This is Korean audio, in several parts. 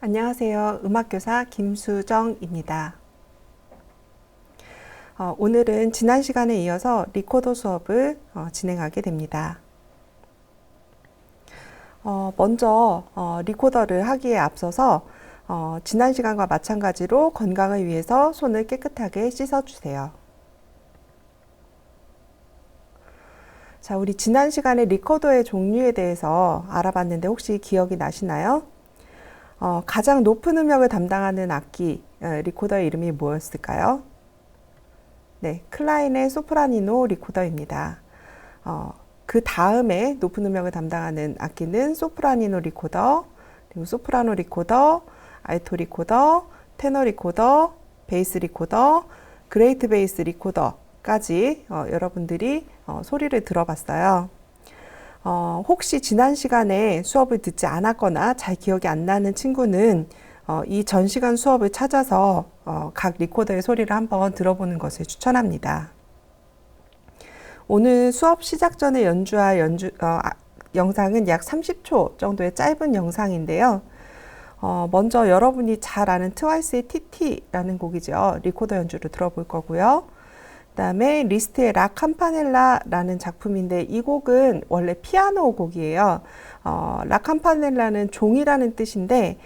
안녕하세요. 음악교사 김수정입니다. 어, 오늘은 지난 시간에 이어서 리코더 수업을 어, 진행하게 됩니다. 어, 먼저 어, 리코더를 하기에 앞서서 어, 지난 시간과 마찬가지로 건강을 위해서 손을 깨끗하게 씻어주세요. 자, 우리 지난 시간에 리코더의 종류에 대해서 알아봤는데 혹시 기억이 나시나요? 어, 가장 높은 음역을 담당하는 악기 어, 리코더의 이름이 뭐였을까요? 네, 클라인의 소프라니노 리코더입니다. 어, 그 다음에 높은 음역을 담당하는 악기는 소프라니노 리코더, 그리고 소프라노 리코더, 알토 리코더, 테너 리코더, 베이스 리코더, 그레이트 베이스 리코더까지 어, 여러분들이 어, 소리를 들어봤어요. 어, 혹시 지난 시간에 수업을 듣지 않았거나 잘 기억이 안 나는 친구는 어, 이 전 시간 수업을 찾아서 어, 각 리코더의 소리를 한번 들어보는 것을 추천합니다. 오늘 수업 시작 전에 연주할 연주, 어, 아, 영상은 약 30초 정도의 짧은 영상인데요. 어, 먼저 여러분이 잘 아는 트와이스의 TT라는 곡이죠. 리코더 연주를 들어볼 거고요. 그다음에 리스트의 라 캄파넬라라는 작품인데 이 곡은 원래 피아노 곡이에요. 어, 라 캄파넬라는 종이라는 뜻인데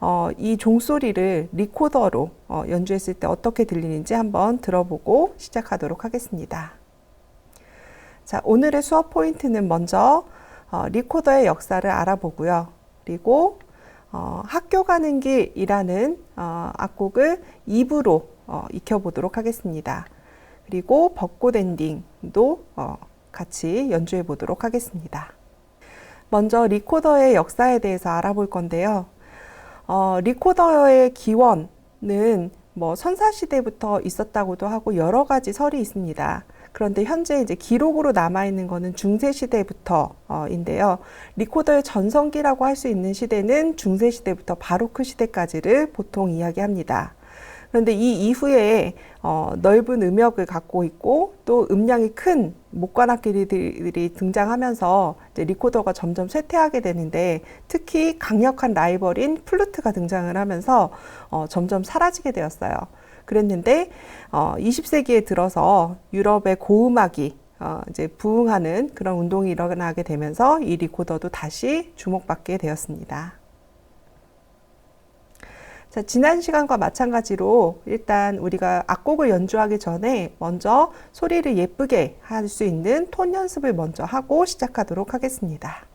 어, 이 종소리를 리코더로 어, 연주했을 때 어떻게 들리는지 한번 들어보고 시작하도록 하겠습니다. 자, 오늘의 수업 포인트는 먼저 어, 리코더의 역사를 알아보고요. 그리고 어, 학교 가는 길이라는 어, 악곡을 입으로 어, 익혀보도록 하겠습니다. 그리고 벚꽃 엔딩도 어, 같이 연주해 보도록 하겠습니다. 먼저 리코더의 역사에 대해서 알아볼 건데요. 어, 리코더의 기원은 뭐 선사시대부터 있었다고도 하고 여러 가지 설이 있습니다. 그런데 현재 이제 기록으로 남아 있는 거는 중세 시대부터인데요. 리코더의 전성기라고 할 수 있는 시대는 중세 시대부터 바로크 시대까지를 보통 이야기합니다. 그런데 이 이후에 어, 넓은 음역을 갖고 있고 또 음량이 큰 목관악기들이 등장하면서 리코더가 점점 쇠퇴하게 되는데 특히 강력한 라이벌인 플루트가 등장을 하면서 어, 점점 사라지게 되었어요. 그랬는데 어, 20세기에 들어서 유럽의 고음악이 어, 이제 부흥하는 그런 운동이 일어나게 되면서 이 리코더도 다시 주목받게 되었습니다. 자, 지난 시간과 마찬가지로 일단 우리가 악곡을 연주하기 전에 먼저 소리를 예쁘게 할 수 있는 톤 연습을 먼저 하고 시작하도록 하겠습니다.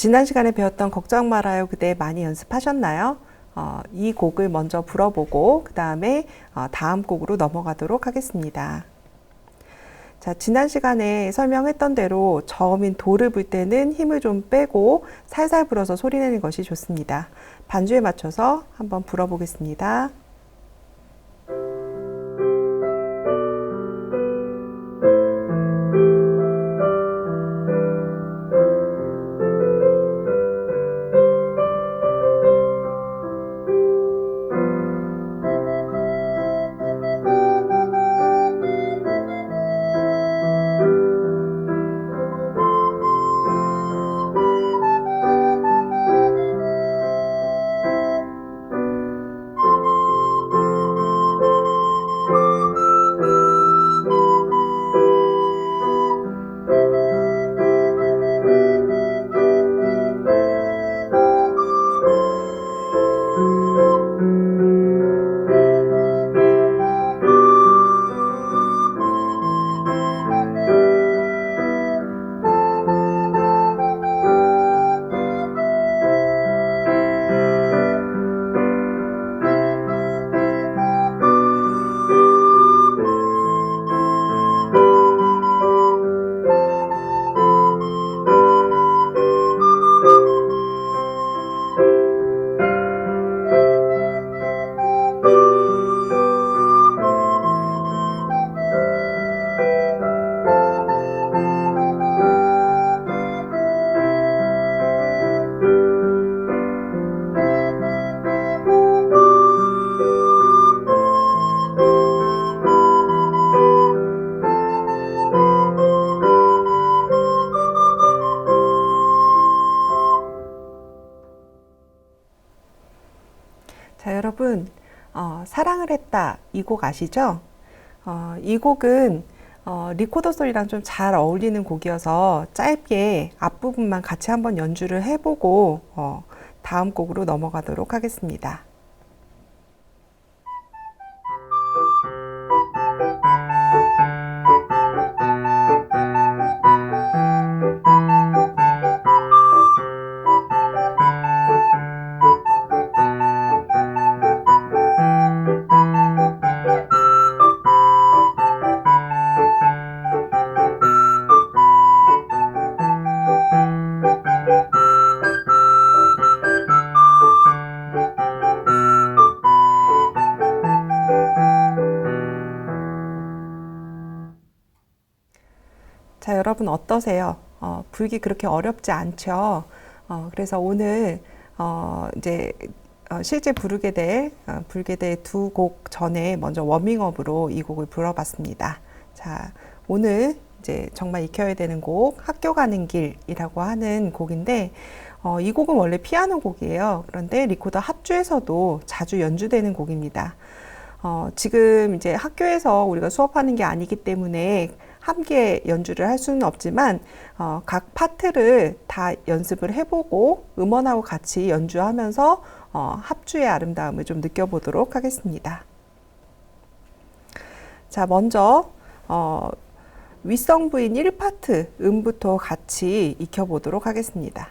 지난 시간에 배웠던 걱정 말아요 그대 많이 연습하셨나요? 어, 이 곡을 먼저 불어보고 그 다음에 어, 다음 곡으로 넘어가도록 하겠습니다. 자, 지난 시간에 설명했던 대로 저음인 도를 불 때는 힘을 좀 빼고 살살 불어서 소리내는 것이 좋습니다. 반주에 맞춰서 한번 불어보겠습니다. 사랑을 했다. 이 곡 아시죠? 어, 이 곡은 어, 리코더 소리랑 좀 잘 어울리는 곡이어서 짧게 앞부분만 같이 한번 연주를 해보고 어, 다음 곡으로 넘어가도록 하겠습니다. 어떠세요? 어, 불기 그렇게 어렵지 않죠? 어, 그래서 오늘 어, 이제 어, 실제 부르게 될 어, 불게 될 두 곡 전에 먼저 워밍업으로 이 곡을 불어봤습니다. 자, 오늘 이제 정말 익혀야 되는 곡 학교 가는 길이라고 하는 곡인데 어, 이 곡은 원래 피아노 곡이에요. 그런데 리코더 합주에서도 자주 연주되는 곡입니다. 어, 지금 이제 학교에서 우리가 수업하는 게 아니기 때문에 함께 연주를 할 수는 없지만 어, 각 파트를 다 연습을 해보고 음원하고 같이 연주하면서 어, 합주의 아름다움을 좀 느껴보도록 하겠습니다. 자, 먼저 어, 윗성 부인 1파트 음부터 같이 익혀보도록 하겠습니다.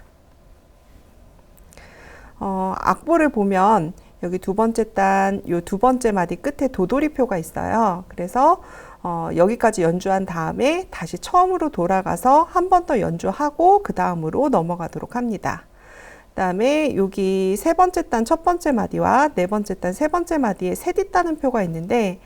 어, 악보를 보면 여기 두 번째 단, 요 두 번째 마디 끝에 도돌이표가 있어요. 그래서 어, 여기까지 연주한 다음에 다시 처음으로 돌아가서 한 번 더 연주하고 그 다음으로 넘어가도록 합니다. 그다음에 여기 세 번째 단 첫 번째 마디와 네 번째 단 세 번째 마디에 세디 따는 표가 있는데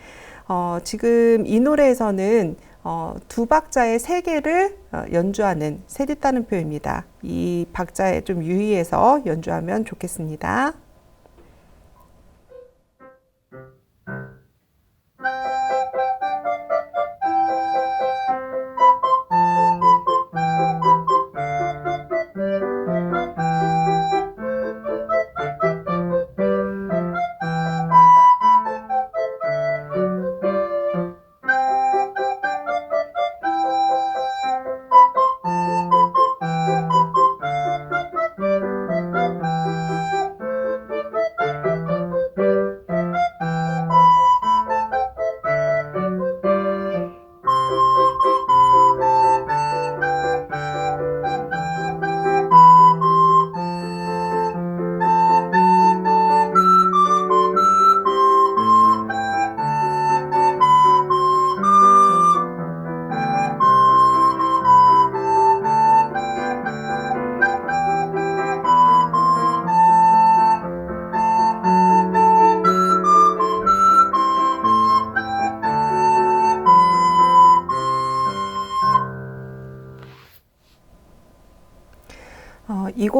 어, 지금 이 노래에서는 어, 두 박자의 세 개를 어, 연주하는 세디 따는 표입니다. 이 박자에 좀 유의해서 연주하면 좋겠습니다.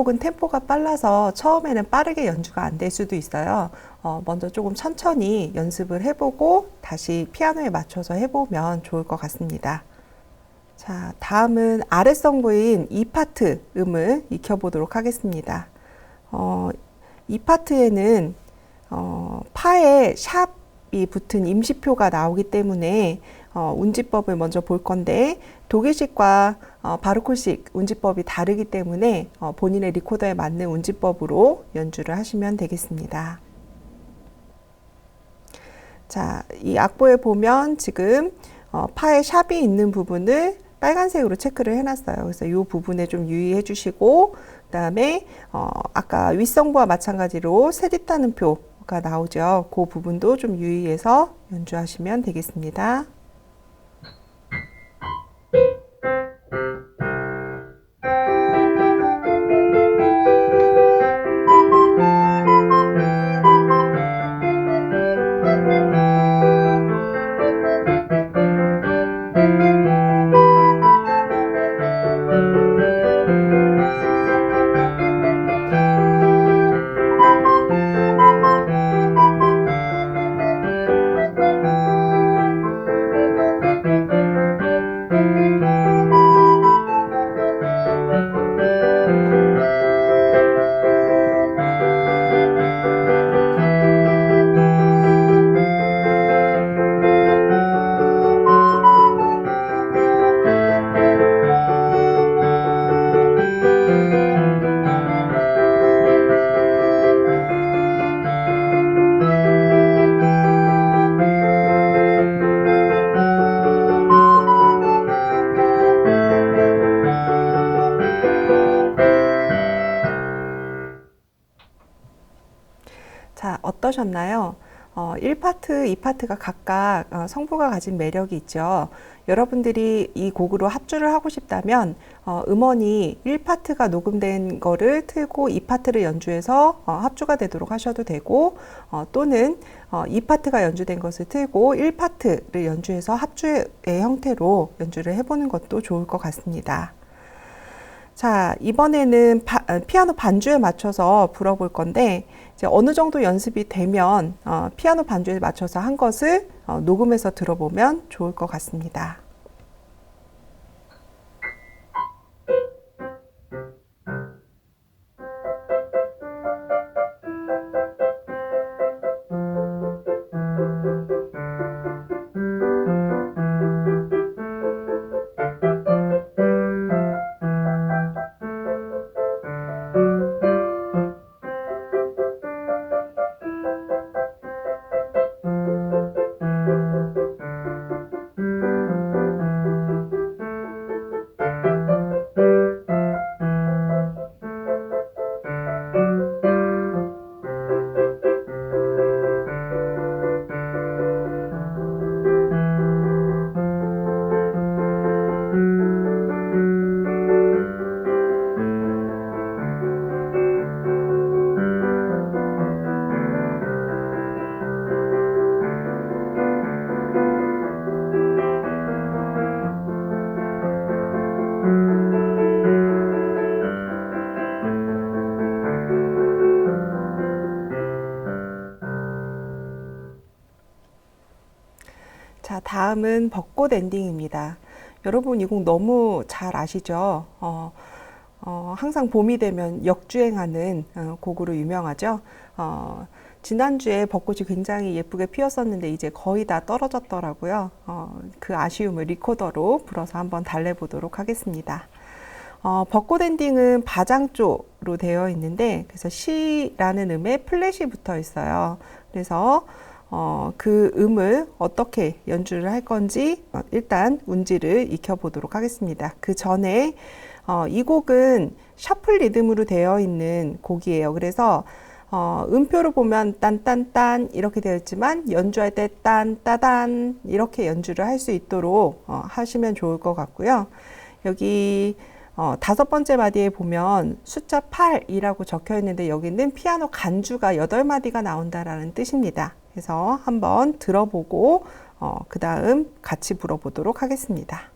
곡은 템포가 빨라서 처음에는 빠르게 연주가 안 될 수도 있어요. 어, 먼저 조금 천천히 연습을 해보고 다시 피아노에 맞춰서 해보면 좋을 것 같습니다. 자, 다음은 아래성부인 이 파트 음을 익혀보도록 하겠습니다. 어, 이 파트에는 어, 파에 샵이 붙은 임시표가 나오기 때문에 어, 운지법을 먼저 볼 건데 독일식과 어, 바르콜식 운지법이 다르기 때문에 어, 본인의 리코더에 맞는 운지법으로 연주를 하시면 되겠습니다. 자, 이 악보에 보면 지금 어, 파에 샵이 있는 부분을 빨간색으로 체크를 해놨어요. 그래서 이 부분에 좀 유의해 주시고, 그 다음에, 어, 아까 윗성부와 마찬가지로 세디타는 표가 나오죠. 그 부분도 좀 유의해서 연주하시면 되겠습니다. Mm-hmm. 어떠셨나요? 어, 1파트, 2파트가 각각 어, 성부가 가진 매력이 있죠. 여러분들이 이 곡으로 합주를 하고 싶다면 어, 음원이 1파트가 녹음된 거를 틀고 2파트를 연주해서 어, 합주가 되도록 하셔도 되고 어, 또는 어, 2파트가 연주된 것을 틀고 1파트를 연주해서 합주의 형태로 연주를 해보는 것도 좋을 것 같습니다. 자, 이번에는 바, 어, 피아노 반주에 맞춰서 불어볼 건데, 이제 어느 정도 연습이 되면, 어, 피아노 반주에 맞춰서 한 것을 어, 녹음해서 들어보면 좋을 것 같습니다. 다음은 벚꽃 엔딩입니다. 여러분 이 곡 너무 잘 아시죠? 어, 어, 항상 봄이 되면 역주행하는 어, 곡으로 유명하죠. 어, 지난주에 벚꽃이 굉장히 예쁘게 피었었는데 이제 거의 다 떨어졌더라고요. 어, 그 아쉬움을 리코더로 불어서 한번 달래보도록 하겠습니다. 어, 벚꽃 엔딩은 바장조로 되어 있는데 그래서 시라는 음에 플랫이 붙어 있어요. 그래서 어, 그 음을 어떻게 연주를 할 건지 어, 일단 운지를 익혀보도록 하겠습니다. 그 전에 어, 이 곡은 셔플 리듬으로 되어 있는 곡이에요. 그래서 어, 음표로 보면 딴딴딴 이렇게 되어 있지만 연주할 때 딴따단 이렇게 연주를 할 수 있도록 어, 하시면 좋을 것 같고요. 여기 어, 다섯 번째 마디에 보면 숫자 8이라고 적혀 있는데 여기는 피아노 간주가 여덟 마디가 나온다라는 뜻입니다. 그래서 한번 들어보고 어, 그 다음 같이 불어보도록 하겠습니다.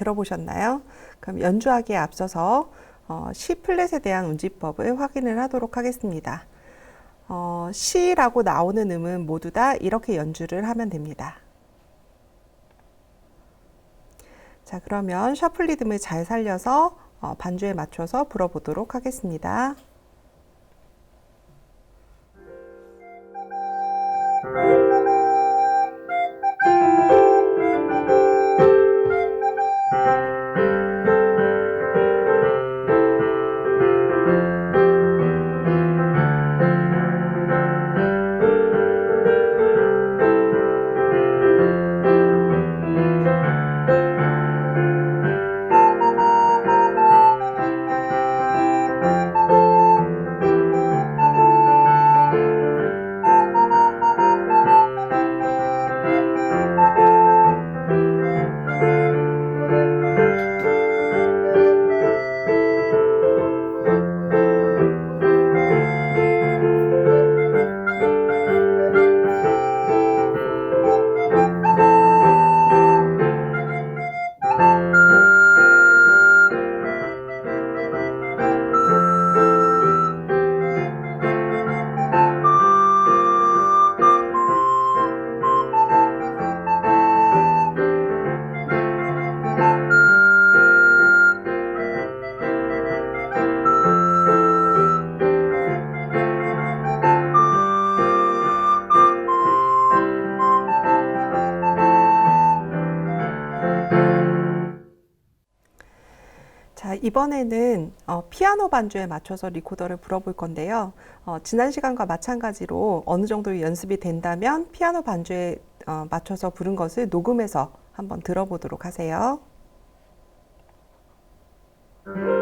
들어보셨나요? 그럼 연주하기에 앞서서 어, C 플랫에 대한 운지법을 확인을 하도록 하겠습니다. 어, C라고 나오는 음은 모두 다 이렇게 연주를 하면 됩니다. 자, 그러면 셔플 리듬을 잘 살려서 어, 반주에 맞춰서 불어보도록 하겠습니다. 이번에는 어, 피아노 반주에 맞춰서 리코더를 불어볼 건데요. 어, 지난 시간과 마찬가지로 어느 정도 연습이 된다면 피아노 반주에 어, 맞춰서 부른 것을 녹음해서 한번 들어보도록 하세요. 자,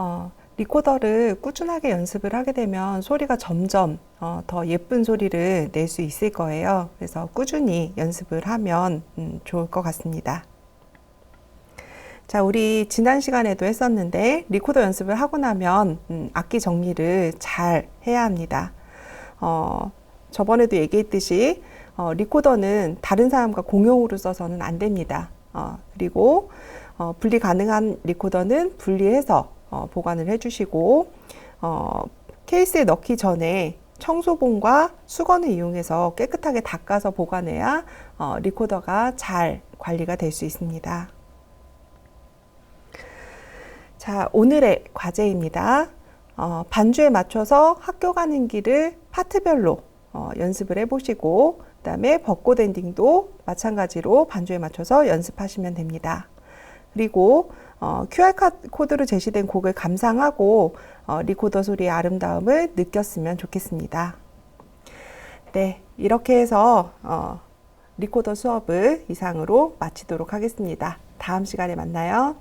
어, 리코더를 꾸준하게 연습을 하게 되면 소리가 점점 어, 더 예쁜 소리를 낼 수 있을 거예요. 그래서 꾸준히 연습을 하면 음, 좋을 것 같습니다. 자, 우리 지난 시간에도 했었는데 리코더 연습을 하고 나면 음, 악기 정리를 잘 해야 합니다. 어, 저번에도 얘기했듯이 어, 리코더는 다른 사람과 공용으로 써서는 안 됩니다. 어, 그리고 어, 분리 가능한 리코더는 분리해서 어, 보관을 해주시고 어, 케이스에 넣기 전에 청소봉과 수건을 이용해서 깨끗하게 닦아서 보관해야 어, 리코더가 잘 관리가 될 수 있습니다. 자, 오늘의 과제입니다. 어, 반주에 맞춰서 학교 가는 길을 파트별로 어, 연습을 해보시고, 그 다음에 벚꽃 엔딩도 마찬가지로 반주에 맞춰서 연습하시면 됩니다. 그리고 어, QR 코드로 제시된 곡을 감상하고 어, 리코더 소리의 아름다움을 느꼈으면 좋겠습니다. 네, 이렇게 해서 어, 리코더 수업을 이상으로 마치도록 하겠습니다. 다음 시간에 만나요.